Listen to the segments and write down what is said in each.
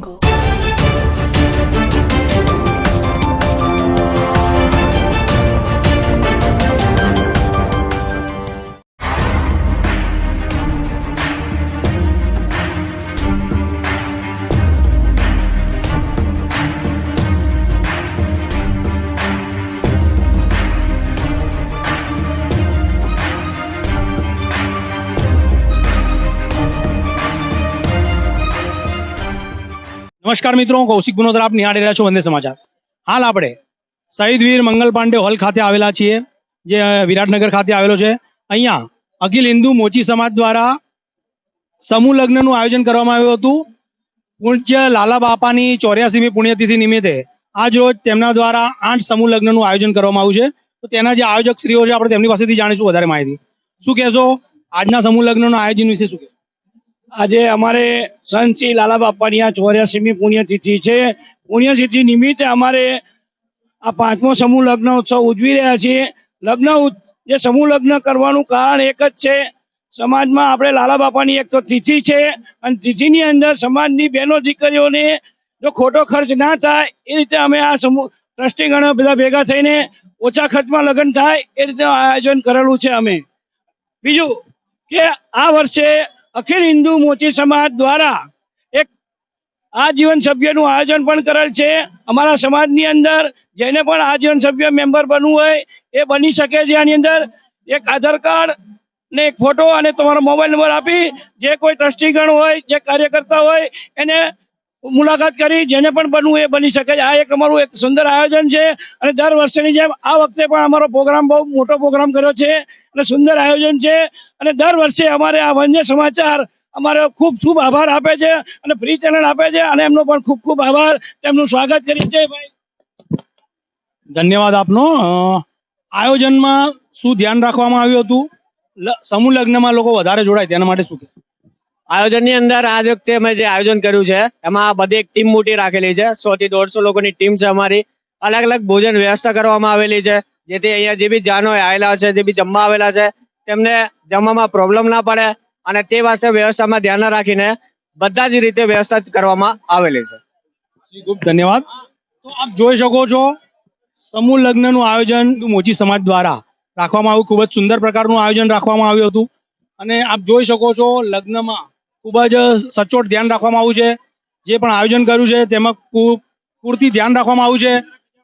こ？નમસ્કાર મિત્રો, હું કૌશિક ગુનોત્રા આપ નિહાળી રહ્યા છો વંદે સમાચાર. હાલ આપણે શહીદ વીર મંગલ પાંડે હોલ ખાતે આવેલા છીએ, જે વિરાટનગર ખાતે આવેલો છે. અહીંયા અખિલ હિન્દુ મોચી સમાજ દ્વારા સમૂહ લગ્નનું આયોજન કરવામાં આવ્યું હતું. પૂજ્ય લાલા બાપાની ચોર્યાસીમી પુણ્યતિથિ નિમિત્તે આજ રોજ તેમના દ્વારા આઠ સમૂહ લગ્નનું આયોજન કરવામાં આવ્યું છે. તો તેના જે આયોજક શ્રીઓ છે, આપણે તેમની પાસેથી જાણીશું વધારે માહિતી. શું કહેશો? આજના સમૂહ લગ્નના આયોજન વિશે શું કહેશો? આજે અમારે સંત શ્રી લાલા બાપાની આ ચોર્યાસીમી પુણ્યતિથિ છે. પુણ્યતિથિ નિમિત્તે અમારે આ પાંચમો સમૂહ લગ્ન ઉત્સવ ઉજવી રહ્યા છીએ. લગ્ન જે સમૂહ લગ્ન કરવાનું કારણ એક જ છે. સમાજમાં આપણે લાલા બાપાની એક તો તિથિ છે અને તિથિની અંદર સમાજની બહેનો દીકરીઓને જો ખોટો ખર્ચ ના થાય, એ રીતે અમે આ સમૂહ ટ્રસ્ટીગણ બધા ભેગા થઈને ઓછા ખર્ચમાં લગ્ન થાય, એ રીતે આયોજન કરેલું છે અમે. બીજું કે આ વર્ષે અખિલ હિન્દુ મોચી સમાજ દ્વારા એક આજીવન સભ્યનું આયોજન પણ કરેલ છે. અમારા સમાજની અંદર જેને પણ આજીવન સભ્ય મેમ્બર બનવું હોય એ બની શકે છે આની અંદર. એક આધાર કાર્ડ ને એક ફોટો અને તમારો મોબાઈલ નંબર આપી જે કોઈ ટ્રસ્ટીગણ હોય, જે કાર્યકર્તા હોય એને મુલાકાત કરી, જેને પણ બનવું એ બની શકે આ એક અમારું એક સુંદર આયોજન છે અને દર વર્ષની જેમ આ વખતે પણ અમારો પ્રોગ્રામ બહુ મોટો પ્રોગ્રામ કર્યો છે અને સુંદર આયોજન છે. અને દર વર્ષે અમારે આ વન્ય સમાચાર અમારો ખૂબ ખૂબ આભાર આપે છે અને ફ્રી ચેનલ આપે છે અને એમનો પણ ખૂબ ખૂબ આભાર. તેમનું સ્વાગત કરી. છે ભાઈ. ધન્યવાદ આપનો. આયોજનમાં શું ધ્યાન રાખવામાં આવ્યું હતું? સમૂહ લગ્નમાં લોકો વધારે જોડાય, તેના માટે શું? આયોજનની અંદર આ વખતે અમે જે આયોજન કર્યું છે, એમાં બધી એક ટીમ મોટી રાખેલી છે. સો થી દોઢસો લોકોની ટીમ છે અમારી. અલગ અલગ ભોજન વ્યવસ્થા કરવામાં આવેલી છે. જેથી અહીંયા જે બી જાનો આવેલા છે, જે બી જમવા આવેલા છે, તેમને જમવામાં પ્રોબ્લેમ ના પડે અને તે વાસ્તે વ્યવસ્થામાં ધ્યાન રાખીને બધા જ રીતે વ્યવસ્થા કરવામાં આવેલી છે. ખૂબ ધન્યવાદ. તો આપ જોઈ શકો છો, સમૂહ લગ્નનું આયોજન મોચી સમાજ દ્વારા રાખવામાં આવ્યું. ખૂબ જ સુંદર પ્રકારનું આયોજન રાખવામાં આવ્યું હતું. અને આપ જોઈ શકો છો, લગ્નમાં ખૂબ જ સચોટ ધ્યાન રાખવામાં આવ્યું છે. જે પણ આયોજન કર્યું છે તેમાં ખૂબ પૂરતી ધ્યાન રાખવામાં આવ્યું છે.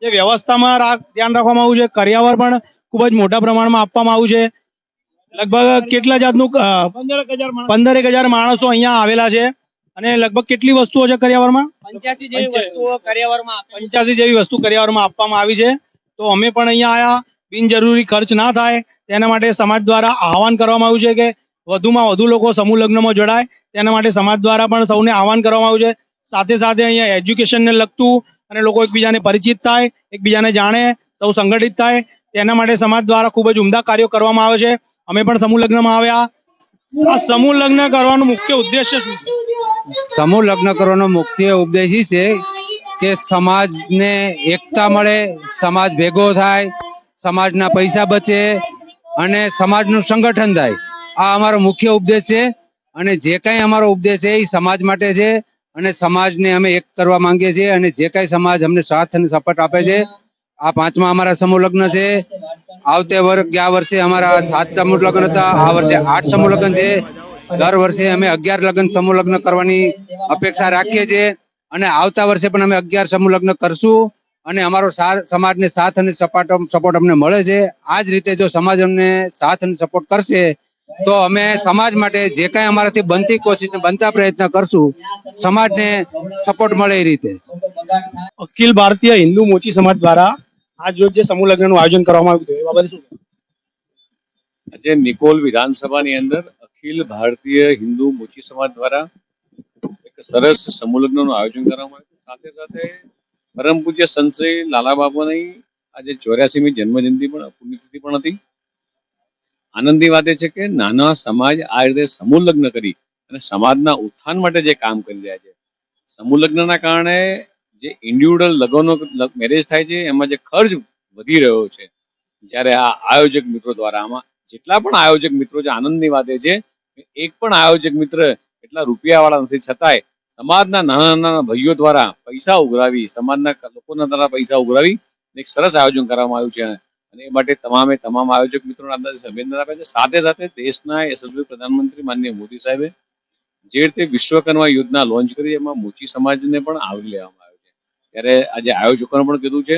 જે વ્યવસ્થામાં ધ્યાન રાખવામાં આવ્યું છે. કર્યાવર પણ ખૂબ જ મોટા પ્રમાણમાં આપવામાં આવ્યું છે. લગભગ કેટલા જાતનું પંદર એક હજાર માણસ. પંદરેક હજાર માણસો અહીંયા આવેલા છે. અને લગભગ કેટલી વસ્તુઓ છે કર્યાવરમાં? પંચ્યાસી જેવી વસ્તુઓ કર્યાવરમાં પંચ્યાસી જેવી વસ્તુ કર્યાવરમાં આપવામાં આવી છે. તો અમે પણ અહીંયા આયા. બિનજરૂરી ખર્ચ ના થાય. તેના માટે સમાજ દ્વારા આહવાન કરવામાં આવ્યું છે કે વધુમાં વધુ લોકો સમૂહ લગ્નમાં જોડાય. તેના માટે સમાજ દ્વારા પણ સૌને આહવાન કરવામાં આવ્યું છે. સાથે સાથે અહીંયા એજ્યુકેશનને લગતું અને લોકો એકબીજાને પરિચિત થાય, એકબીજાને જાણે, સૌ સંગઠિત થાય. તેના માટે સમાજ દ્વારા ખૂબ જ ઉમદા કાર્યો કરવામાં આવે છે. અમે પણ સમૂહ લગ્નમાં આવ્યા. આ સમૂહ લગ્ન કરવાનો મુખ્ય ઉદ્દેશ્ય શું સમૂહ લગ્ન કરવાનો મુખ્ય ઉદ્દેશ એ છે કે સમાજને એકતા મળે, સમાજ ભેગો થાય, સમાજના પૈસા બચે અને સમાજનું સંગઠન થાય. આ અમારો મુખ્ય ઉપદેશ છે અને જે કાંઈ અમારો ઉપદેશ છે એ સમાજ માટે છે અને સમાજને અમે એક કરવા માંગીએ છીએ અને જે કાંઈ સમાજ અમને સાથ અને સપોર્ટ આપે છે, આ પાંચમા અમારા સમૂહ લગ્ન છે. આવતે વર્ષ ગયા વર્ષે અમારા સાત સમૂહ લગ્ન હતા, આ વર્ષે આઠ સમૂહ લગ્ન છે. દર વર્ષે અમે અગિયાર લગ્ન સમૂહ લગ્ન કરવાની અપેક્ષા રાખીએ છીએ અને આવતા વર્ષે પણ અમે અગિયાર સમૂહ લગ્ન કરશું અને અમારો સમાજને સાથ અને સપાટ, સપોર્ટ અમને મળે છે. આ જ રીતે જો સમાજ અમને સાથ અને સપોર્ટ કરશે તો અમે સમાજ માટે જે કાંઈ અમારાથી બનતી કોશિશ બનતા પ્રયત્ન કરશું સમાજને સપોર્ટ મળે એ રીતે. અખિલ ભારતીય હિન્દુ મોચી સમાજ દ્વારા આજ રોજ જે સમૂહ લગ્નનું આયોજન કરવામાં આવ્યું હતું એ બાબતે શું આજે નિકોલ વિધાનસભાની અંદર અખિલ ભારતીય હિન્દુ મોચી સમાજ દ્વારા એક સરસ સમૂહનું આયોજન કરવામાં આવ્યું. સાથે સાથે પરમ પૂજ્ય સંત શ્રી લાલા બાપુની આજે ચોર્યાસીમી જન્મજયંતિ પણ પુણ્યતિથિ પણ હતી. આનંદની વાત એ છે કે નાના સમાજ આ રીતે સમૂહ લગ્ન કરી અને સમાજના ઉત્થાન માટે જે કામ કરી રહ્યા છે. સમૂહ લગ્નના કારણે જે ઇન્ડિવિડ્યુઅલ લગ્નો મેરેજ થાય છે, એમાં જે ખર્ચ વધી રહ્યો છે. જ્યારે આ આયોજક મિત્રો દ્વારા આમાં જેટલા પણ આયોજક મિત્રો છે, આનંદની વાત એ છે કે એક પણ આયોજક મિત્ર એટલા રૂપિયા વાળા નથી. છતાંય સમાજના નાના નાના ભાઈઓ દ્વારા પૈસા ઉઘરાવી, સમાજના લોકોના દ્વારા પૈસા ઉઘરાવી એક સરસ આયોજન કરવામાં આવ્યું છે. અને એ માટે તમામે તમામ આયોજક મિત્રોને અંદાજે અભિનંદન આપે છે, સાથે સાથે દેશના યશસ્વી પ્રધાનમંત્રી માનનીય મોદી સાહેબે જે રીતે વિશ્વકર્મા યોજના લોન્ચ કરી, એમાં મોચી સમાજને પણ આવરી લેવામાં આવ્યો છે. ત્યારે આજે આયોજકોને પણ કીધું છે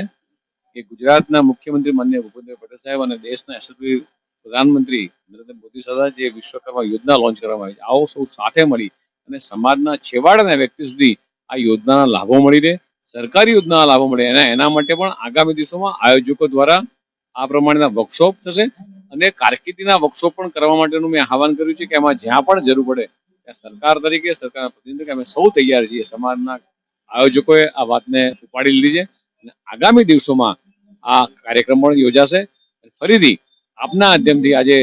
કે ગુજરાતના મુખ્યમંત્રી માનનીય ભૂપેન્દ્ર પટેલ સાહેબ અને દેશના યશસ્વી પ્રધાનમંત્રી નરેન્દ્ર મોદી સાહેબ જે વિશ્વકર્મા યોજના લોન્ચ કરવામાં આવી છે. આવો સૌ સાથે મળી અને સમાજના છેવાડાના વ્યક્તિ સુધી આ યોજનાના લાભો મળી રહે, સરકારી યોજનાના લાભો મળે અને એના માટે પણ આગામી દિવસોમાં આયોજકો દ્વારા આ પ્રમાણેના વર્કશોપ થશે અને કારકિર્દીના વર્કશોપ પણ કરવા માટેનું મેં આહવાન કર્યું છે કે એમાં જ્યાં પણ જરૂર પડે, ત્યાં સરકાર તરીકે, સરકારના પ્રતિનિધિ અમે સૌ તૈયાર છીએ. સમાજના આયોજકોએ આ વાતને ઉપાડી લીધી છે અને આગામી દિવસોમાં આ કાર્યક્રમ પણ યોજાશે. ફરીથી આપના માધ્યમથી આજે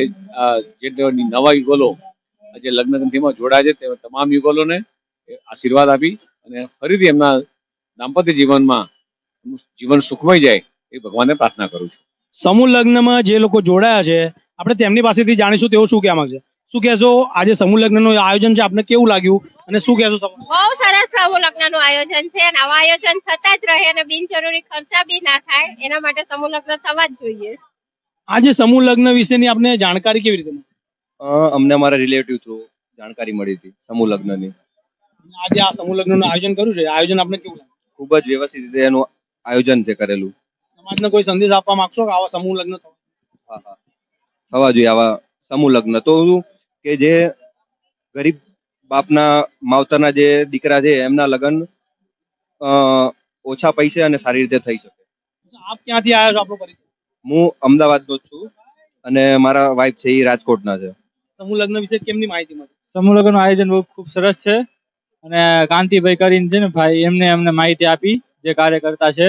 જે નવા યુગલો, આજે લગ્ન ગ્રંથિમાં જોડાય છે, તે તમામ યુગલોને આશીર્વાદ આપી અને ફરીથી એમના દાંપત્ય જીવનમાં જીવન સુખમય જાય એ ભગવાનને પ્રાર્થના કરું છું. સમૂહ લગ્નમાં જે લોકો જોડાયા છે આપણે તેમની પાસેથી જાણીશું તેઓ શું કહેવા માંગશે શું કહેશો? આજે સમૂહ લગ્નનું આયોજન છે આપને કેવું લાગ્યું? અને શું કહેશો બહુ સરસ સમૂહ લગ્નનું આયોજન છે અને આવા આયોજન થતા જ રહે અને બિનજરૂરી ખર્ચા બી ના થાય. એના માટે સમૂહ લગ્ન થવા જ જોઈએ. આજે સમૂહ લગ્ન વિશેની આપને જાણકારી કેવી રીતે અમને અમારા રિલેટિવ થ્રુ જાણકારી મળી હતી સમૂહ લગ્નની. આજે આ સમૂહ લગ્નનું આયોજન કર્યું છે? આયોજન આપને કેવું લાગ્યું? ખૂબ જ વ્યવસ્થિત રીતે એનું આયોજન છે કરેલું. સમાજને કોઈ સંદેશ આપવા માંગશો કે આવા સમૂહ લગ્ન થવા? હા હા. જોઈએ આવા સમૂહ લગ્ન. તો કે જે ગરીબ બાપના માવતરના જે દીકરા છે એમના લગ્ન ઓછા પૈસે અને સારી રીતે થઈ શકે. આપ ક્યાંથી આવ્યા છો આપણો પરિચય? હું અમદાવાદનો છું અને મારા વાઈફ છે એ રાજકોટના છે. સમૂહ લગ્ન વિશે કેમની માહિતી મળે? સમૂહ લગ્નનું આયોજન બહુ ખૂબ સરસ છે અને કાંતિભાઈ કરીને છે ને ભાઈ એમને અમને માહિતી આપી જે કાર્યકર્તા છે.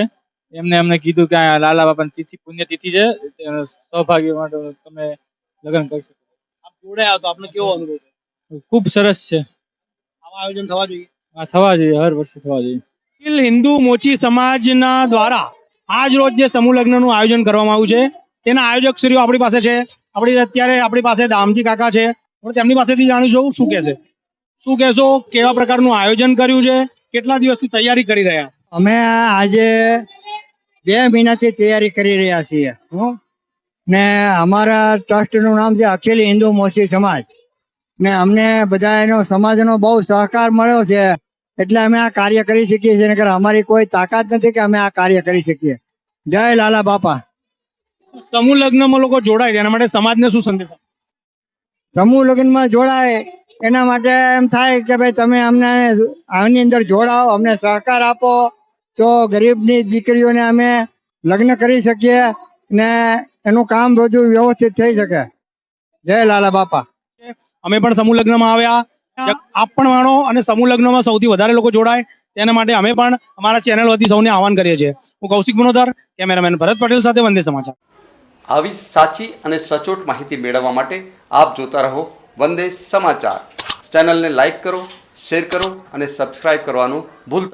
એમને અમને કીધું કે આ લાલા બાપાની તિથિ પુણ્યતિથિ છે સૌભાગ્ય માટે તમે લગ્ન કરશો આપ જોડે આવો તો આપને કેવો અનુભવ ખૂબ સરસ છે. આવા આયોજન થવા જોઈએ? આ થવા જોઈએ હર વર્ષે થવા જોઈએ. અખિલ હિન્દુ મોચી સમાજના દ્વારા આજ રોજ જે સમૂહ લગ્નનું આયોજન કરવામાં આવ્યું છે તેના આયોજક શ્રીઓ આપણી પાસે છે. આપણી અત્યારે આપણી પાસે દામજી કાકા છે. હું તેમની પાસેથી જાણીશું શું કહેશે? શું કહેશો? કેવા પ્રકારનું આયોજન કર્યું છે? કેટલા દિવસથી તૈયારી કરી રહ્યા? અમે આજે બે મહિનાથી તૈયારી કરી રહ્યા છીએ હું. ને અમારા ટ્રસ્ટનું નામ છે અખિલ હિન્દુ મોસી સમાજ. ને અમને બધા એનો સમાજનો બહુ સહકાર મળ્યો છે એટલે અમે આ કાર્ય કરી શકીએ છીએ નકર અમારી કોઈ તાકાત નથી કે અમે આ કાર્ય કરી શકીએ. જય લાલા બાપા. સમૂહ લગ્નમાં લોકો જોડાય છે એના માટે સમાજને શું સંદેશ? સમૂહ લગ્નમાં જોડાય એના માટે એમ થાય કે ભાઈ તમે અમને આની અંદર જોડાઓ અમને સહકાર આપો તો ગરીબની દીકરીઓને અમે લગ્ન કરી શકીએ ને એનું કામ બધું વ્યવસ્થિત થઈ શકે. જય લાલા બાપા. અમે પણ સમૂહ લગ્નમાં આવ્યા. આપ પણ માણો અને સમૂહ લગ્નમાં સૌથી વધારે લોકો જોડાય. તેના માટે અમે પણ અમારા ચેનલ વતી સૌને આહવાન કરીએ છીએ. હું કૌશિક ગુણોધર કેમેરામેન ભરત પટેલ સાથે વંદે સમાચાર. આવી સાચી અને સચોટ માહિતી મેળવવા માટે આપ જોતા રહો વંદે સમાચાર. ચેનલને લાઈક કરો શેર કરો અને સબસ્ક્રાઇબ કરવાનું ભૂલતા